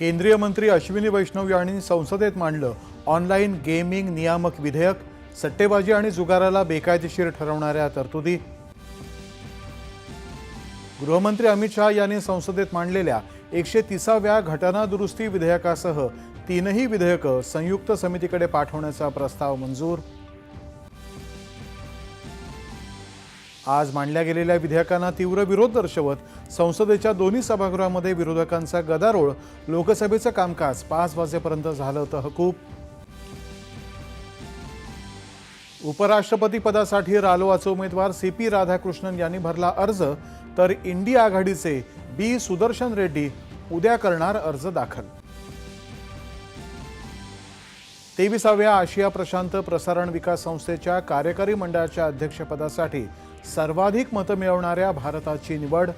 केंद्रीय मंत्री अश्विनी वैष्णव यांनी संसदेत मांडलं ऑनलाईन गेमिंग नियामक विधेयक सट्टेबाजी आणि जुगाराला बेकायदेशीर ठरवणाऱ्या तरतुदी. गृहमंत्री अमित शहा यांनी संसदेत मांडलेल्या एकशे तिसाव्या घटना दुरुस्ती विधेयकासह तीनही विधेयकं संयुक्त समितीकडे पाठवण्याचा प्रस्ताव मंजूर. आज मांडल्या गेलेल्या विधेयकांना तीव्र विरोध दर्शवत संसदेच्या दोन्ही सभागृहामध्ये विरोधकांचा गदारोळ. लोकसभेचं कामकाज पाच वाजेपर्यंत झालं तहकूब उपराष्ट्रपती पदासाठी रालोआचे उमेदवार सी पी राधाकृष्णन यांनी भरला अर्ज तर इंडिया आघाडीचे बी सुदर्शन रेड्डी उद्या करणार अर्ज दाखल. तेविसाव्या आशिया प्रशांत प्रसारण विकास संस्थेच्या कार्यकारी मंडळाच्या अध्यक्षपदासाठी सर्वाधिक मतं मिळवणाऱ्या भारताची निवड.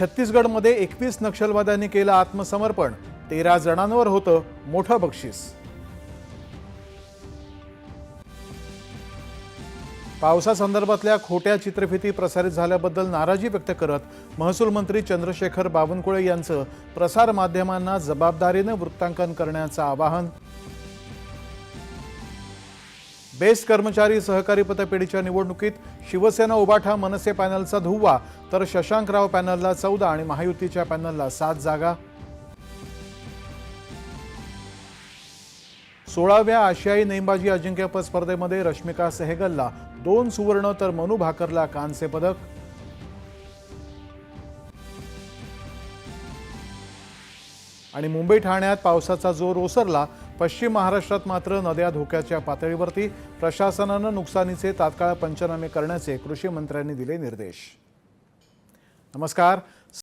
छत्तीसगडमध्ये एकवीस नक्षलवाद्यांनी केलं आत्मसमर्पण. तेरा जणांवर होतं मोठं बक्षीस. पावसासंदर्भातल्या खोट्या चित्रफिती प्रसारित झाल्याबद्दल नाराजी व्यक्त करत महसूल मंत्री चंद्रशेखर बावनकुळे यांचं प्रसार माध्यमांना जबाबदारीनं वृत्तांकन करण्याचं आवाहन. बेस्ट कर्मचारी सहकारी पतपेढीच्या निवडणुकीत शिवसेना उबाठा मनसे पॅनलचा धुव्वा तर शशांकराव पॅनलला चौदा आणि महायुतीच्या पॅनलला सात जागा. सोळाव्या आशियाई नेमबाजी अजिंक्यपद स्पर्धेमध्ये रश्मिका सेहगलला दोन सुवर्ण तर मनू भाकरला कांस्य पदक. आणि मुंबई ठाण्यात पावसाचा जोर ओसरला पश्चिम महाराष्ट्रात मात्र नद्या धोक्याच्या पातळीवरती. प्रशासनानं नुकसानीचे तात्काळ पंचनामे करण्याचे कृषी मंत्र्यांनी दिले निर्देश. नमस्कार.